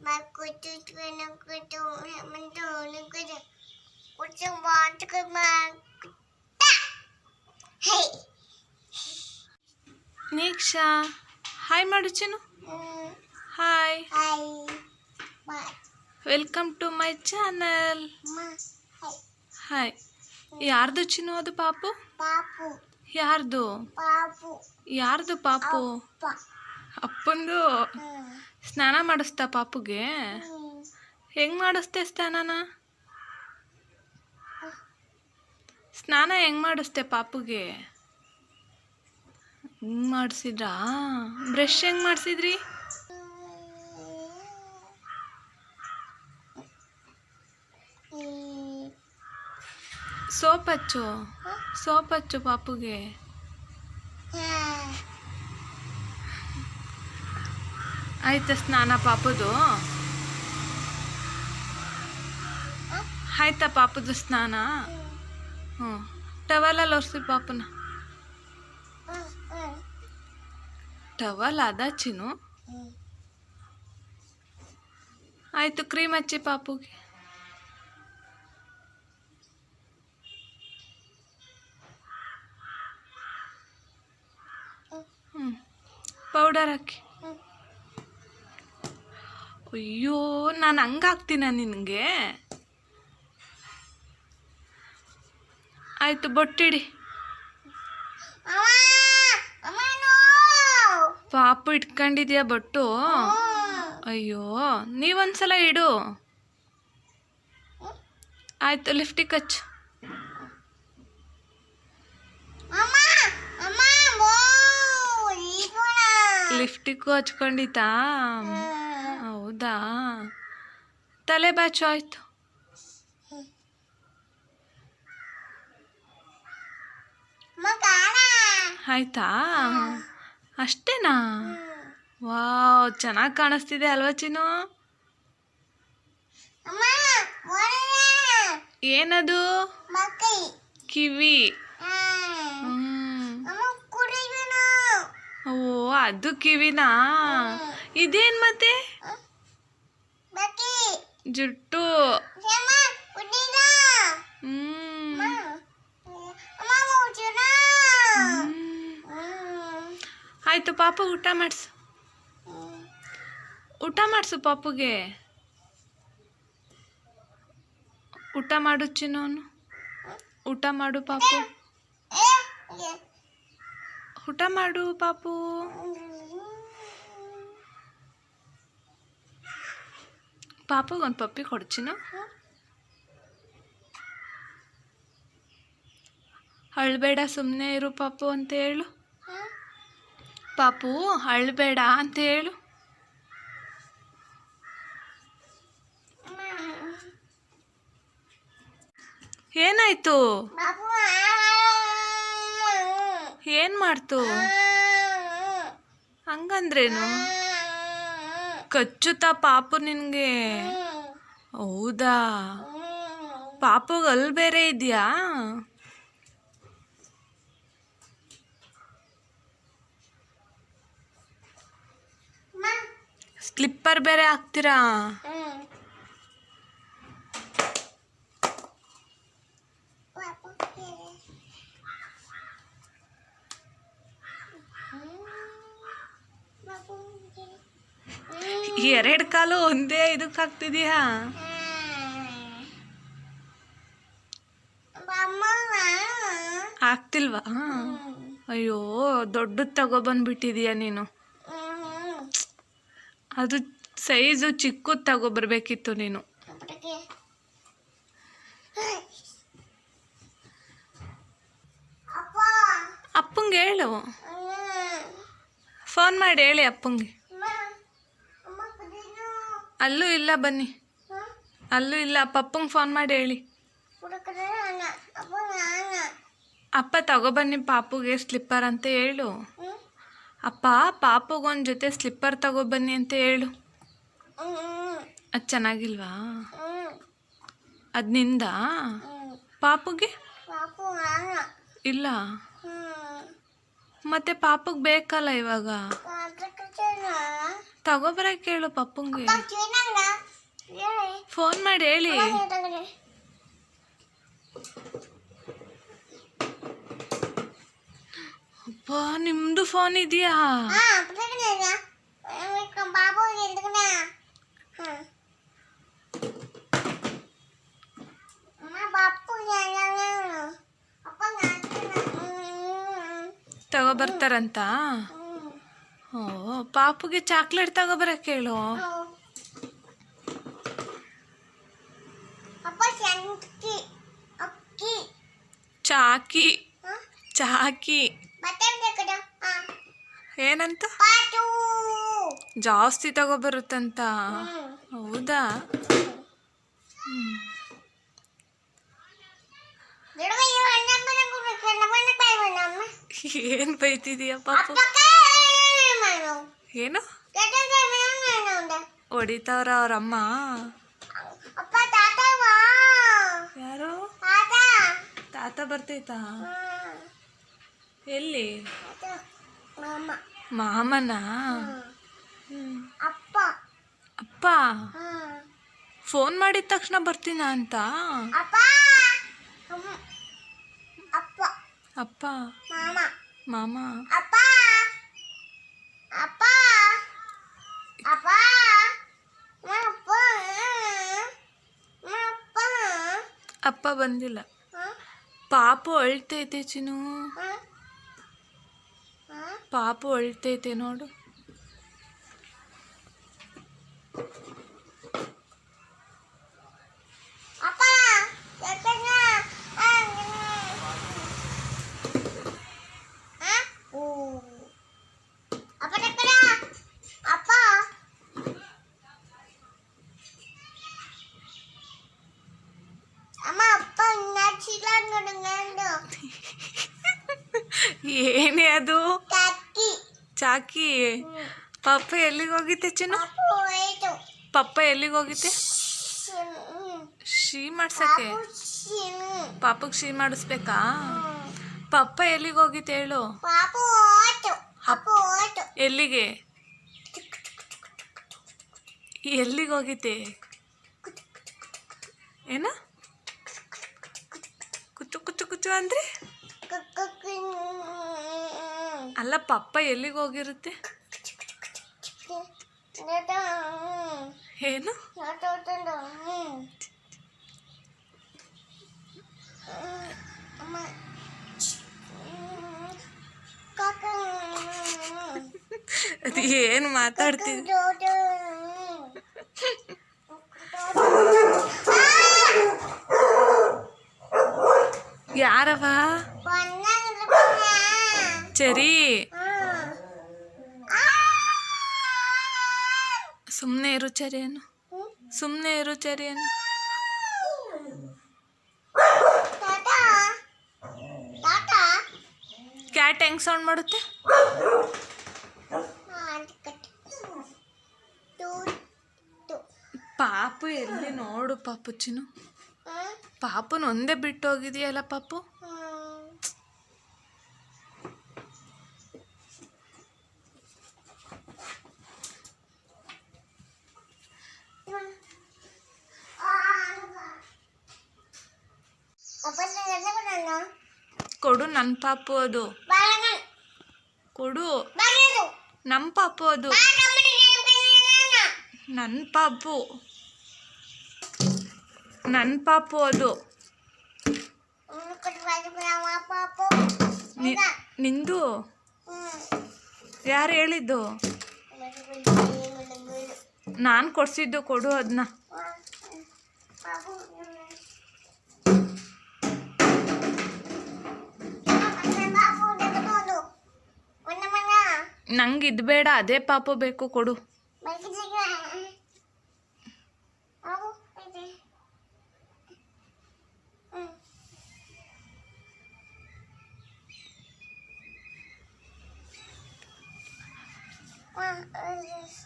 Makutu tuana kutu mentu kutu kutu want ke makuta. Hey. ನೀಕ್ಷಾ hi ಮಾಡು ಚಿನ್ನು Mm, hi Hi. Ma. Welcome to my channel Ma. Hey. Hi ಯಾರ್ದು ಚಿನ್ನು ಅದು ಪಾಪು Papu. ಯಾರ್ದು Papu. ಯಾರ್ದು ಪಾಪು Pa. ಅಪ್ಪಂದು Mm. ಸ್ನಾನ ಮಾಡಿಸ್ತಾ ಪಾಪುಗೆ. ಹೆಂಗ್ ಮಾಡಿಸ್ತೆ ಸ್ನಾನನ? ಸ್ನಾನ ಹೆಂಗ್ ಮಾಡಿಸ್ತೆ ಪಾಪುಗೆ? ಹಿಂಗ್ ಮಾಡಿಸಿದ್ರಾ? ಬ್ರಷ್ ಹೆಂಗ್ ಮಾಡಿಸಿದ್ರಿ. ಸೋಪ್ ಹಚ್ಚು. ಸೋಪ್ ಹಚ್ಚು ಪಾಪುಗೆ. ಆಯ್ತಾ ಸ್ನಾನ ಪಾಪುದು ಆಯ್ತಾ ಪಾಪುದು ಸ್ನಾನ ಹ್ಞೂ ಟವಲಲ್ಲಿ ಒರೆಸಿ ಪಾಪುನ Mm. Mm. ಟವಲ್ ಅದ ಚಿನ್ನು Mm. ಆಯ್ತು ಕ್ರೀಮ್ ಹಚ್ಚಿ ಪಾಪುಗೆ ಹ್ಞೂ ಪೌಡರ್ ಹಾಕಿ Mm. ಅಯ್ಯೋ ನಾನು ಹಂಗಾಗ್ತೀನ ನಿನಗೆ ಆಯಿತು ಬೊಟ್ಟಿಡಿ! ಪಾಪು ಇಟ್ಕೊಂಡಿದ್ಯಾ ಬೊಟ್ಟು ಅಯ್ಯೋ ನೀವೊಂದ್ಸಲ ಇಡು ಆಯಿತು ಲಿಫ್ಟಿಗೆ ಹಚ್ಚು! ಲಿಫ್ಟಿಗೂ ಹಚ್ಕೊಂಡಿತಾ. ಹೌದಾ? ತಲೆ ಬಾಚು, ಆಯ್ತು. ಆಯ್ತಾ? ಅಷ್ಟೇನಾ. ವಾವ್, ಚೆನ್ನಾಗಿ ಕಾಣಿಸ್ತಿದೆ ಅಲ್ವಾ ಚಿನ್ನು? ಏನದು. ಕಿವಿ. ಓ, ಅದು ಕಿವಿನಾ? ಇದೇನ್ ಮತ್ತೆ. ಜುಟ್ಟು. ಆಯ್ತು ಪಾಪ ಊಟ ಮಾಡಿಸು. ಊಟ ಮಾಡಿಸು ಪಾಪುಗೆ. ಊಟ ಮಾಡು ಚಿನ್ನೋನು. ಊಟ ಮಾಡು ಪಾಪು. ಊಟ ಮಾಡು ಪಾಪು. ಪಾಪುಗೆ ಒಂದು ಪಪ್ಪಿ ಕೊಡ್ಚಿನ? ಅಳ್ಬೇಡ ಸುಮ್ಮನೆ ಇರು ಪಾಪು ಅಂತ ಹೇಳು. ಪಾಪು, ಅಳ್ಬೇಡ ಅಂತ ಹೇಳು. ಏನಾಯ್ತು? ಏನು ಏನ್ ಮಾಡ್ತು? ಹಂಗಂದ್ರೇನು? ಕಚ್ಚುತ್ತಾ ಪಾಪು ನಿನ್ಗೆ? ಹೌದಾ? ಪಾಪುಗೆ ಅಲ್ಲಿ ಬೇರೆ ಇದೆಯಾ? ಸ್ಲಿಪ್ಪರ್ ಬೇರೆ ಹಾಕ್ತೀರಾ? ಎರಡು ಕಾಲು ಒಂದೇ ಇದಕ್ಕೆ ಹಾಕ್ತಿದೀಯಾ ಆಗ್ತಿಲ್ವಾ? ಅಯ್ಯೋ ದೊಡ್ಡದು ತಗೊಬಂದ್ಬಿಟ್ಟಿದೀಯ ನೀನು. ಅದು ಸೈಜು ಚಿಕ್ಕದು ತಗೊಬರ್ಬೇಕಿತ್ತು ನೀನು. ಅಪ್ಪ ಅಪ್ಪಂಗೆ ಹೇಳು. ಫೋನ್ ಮಾಡಿ ಹೇಳಿ ಅಪ್ಪಂಗೆ. ಅಲ್ಲೂ ಇಲ್ಲ, ಬನ್ನಿ. ಅಲ್ಲೂ ಇಲ್ಲ. ಪಪ್ಪಂಗೆ ಫೋನ್ ಮಾಡಿ ಹೇಳಿ. ಹುಡುಕರೆ ಅಣ್ಣ ಅಪ್ಪ ನಾನ ಅಪ್ಪ ತಗೊಬನ್ನಿ ಪಾಪುಗೆ ಸ್ಲಿಪ್ಪರ್ ಅಂತ ಹೇಳು. ಹ್ಮ್ ಅಪ್ಪ, ಪಾಪುಗೊಂದು ಜೊತೆ ಸ್ಲಿಪ್ಪರ್ ತಗೊಬನ್ನಿ ಅಂತ ಹೇಳು. ಹ್ಮ್ ಅದು ಚೆನ್ನಾಗಿಲ್ವಾ? ಹ್ಮ್ ಅದು ನಿಂದ ಹ್ಮ್ ಪಾಪುಗೆ? ಪಾಪು ನಾನ ಇಲ್ಲ? ಹ್ಮ್ ಮತ್ತೆ ಪಾಪುಗೆ ಬೇಕಲ್ಲ ಇವಾಗ? ಅದಕ್ಕೆ ತಗೊಬರಕ್ಕೆ ಹೇಳು ಪಪ್ಪಂಗೆ ಚೀನಾಗ ಫೋನ್ ಮಾಡಿ ಹೇಳಿ. ಅಪ್ಪ ನಿಮ್ದು ಫೋನ್ ಇದೆಯಾ? ತಗೋ ಬರ್ತಾರಂತ ಓ ಪಾಪುಗೆ ಚಾಕ್ಲೇಟ್ ತಗೋಬರಕ್ಕೆ ಹೇಳು. ಚಾಕಿ ಚಾಕಿ ಏನಂತ ಜಾಸ್ತಿ ತಗೋಬರುತ್ತಂತ ಹೌದಾ ಏನ್ ಬೈತಿದೀಯ ಪಾಪ ಏನು ಹೊಡಿತಾವ್ರ ಅವ್ರಮ್ಮ ತಾತ ಬರ್ತೈತಾ? ಎಲ್ಲಿ? ಮಾಮ ಮಾಮನ? ಅಪ್ಪ ಅಪ್ಪ? ಫೋನ್ ಮಾಡಿದ ತಕ್ಷಣ ಬರ್ತೀನ ಅಂತ? ಅಪ್ಪ. ಮಾಮ. ಅಪ್ಪ ಬಂದಿಲ್ಲ. ಪಾಪು ಅಳ್ತೈತೆ ಚಿನು ಪಾಪು ಅಳ್ತೈತೆ ನೋಡು. ಏನೇ ಅದು ಕತ್ತಿ ಚಾಕಿ ಪಪ್ಪ ಎಲ್ಲಿಗೆ ಹೋಗಿತ್ತೆ ಚಿನ್ನು ಅಪ್ಪು ಹೋಯ್ತು ಪಪ್ಪ ಎಲ್ಲಿಗೆ ಹೋಗಿತ್ತೆ ಹ್ಮ್. ಶೀ ಮಾಡ್ಸಕ್ಕೆ ಅಪ್ಪು ಶಿವ್. ಪಾಪಗ್ ಶೀ ಮಾಡಿಸ್ಬೇಕಾ ಪಪ್ಪ ಎಲ್ಲಿಗೆ ಹೋಗಿತ್ತೆ ಹೇಳು ಪಾಪು ಹೋಯ್ತು ಅಪ್ಪು ಹೋಯ್ತು ಎಲ್ಲಿಗೆ ಎಲ್ಲಿಗೆ ಹೋಗಿತ್ತೆ ಏನ ಕುಚ್ಚು ಕುಚ್ಚು ಕುಚ್ಚು ಅಂದ್ರೆ ಕುಕ್ಕುಕ್ಕಿ. ಅಲ್ಲ ಪಪ್ಪ ಎಲ್ಲಿಗೆ ಹೋಗಿರುತ್ತೆ ಇದು, ಹ್ಮ್. ಏನು ಅದು, ಅದು, ಅದು, ಹ್ಮ್. ಹ್ಮ್. ಅಮ್ಮ. ಹ್ಮ್. ಕಕ್ಕ. ಅದು ಏನು ಮಾತಾಡ್ತಿದ್ ದೊಡ್ಡ. ಯಾರವ ಬಣ್ಣದ ಆ. ಸುಮ್ಮನೆ ಇರು ಚರಿಯನ್ನು ಸುಮ್ಮನೆ ಇರು ಚರಿಯನ್ನು ಕ್ಯಾಟ್ ಹೆಂಗ್ ಸೌಂಡ್ ಮಾಡುತ್ತೆ? ಪಾಪು ಎಲ್ಲಿ ನೋಡು ಪಾಪು ಚಿನ್ನು ಪಾಪುನ ಒಂದೇ ಬಿಟ್ಟು ಹೋಗಿದೆಯಲ್ಲ ಪಾಪು? ಕೊಡು ನನ್ನ ಪಾಪು ಅದು. ಕೊಡು. ನಮ್ಮ ಪಾಪು ಅದು. ನನ್ನ ಪಾಪು. ನನ್ನ ಪಾಪು ಅದು. ನಿಂದು? ಯಾರು ಹೇಳಿದ್ದು? ನಾನು ಕೊಡ್ಸಿದ್ದು ಕೊಡು ಅದನ್ನ ನಂಗೆ ಇದು ಬೇಡ, ಅದೇ ಪಾಪ ಬೇಕು, ಕೊಡು.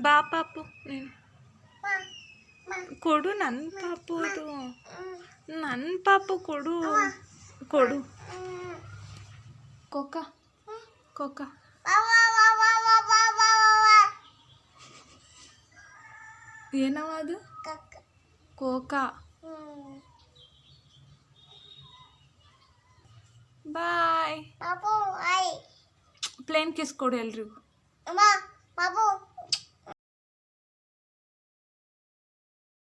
ಬಾ ಪಾಪು, ನೀನು. ಕೊಡು ನನ್ನ ಪಾಪು ಅದು. ನನ್ನ ಪಾಪು ಕೊಡು. ಕೊಡು. ಕೊಕ್ಕ ಕೊಕ್ಕ ಏನವ ಅದು ಕಕ್ಕ Coca hmm bye Babu I plane kiss ಕೊಡು ಎಲ್ರಿಗೂ ಅಮ್ಮ ಬಾಬು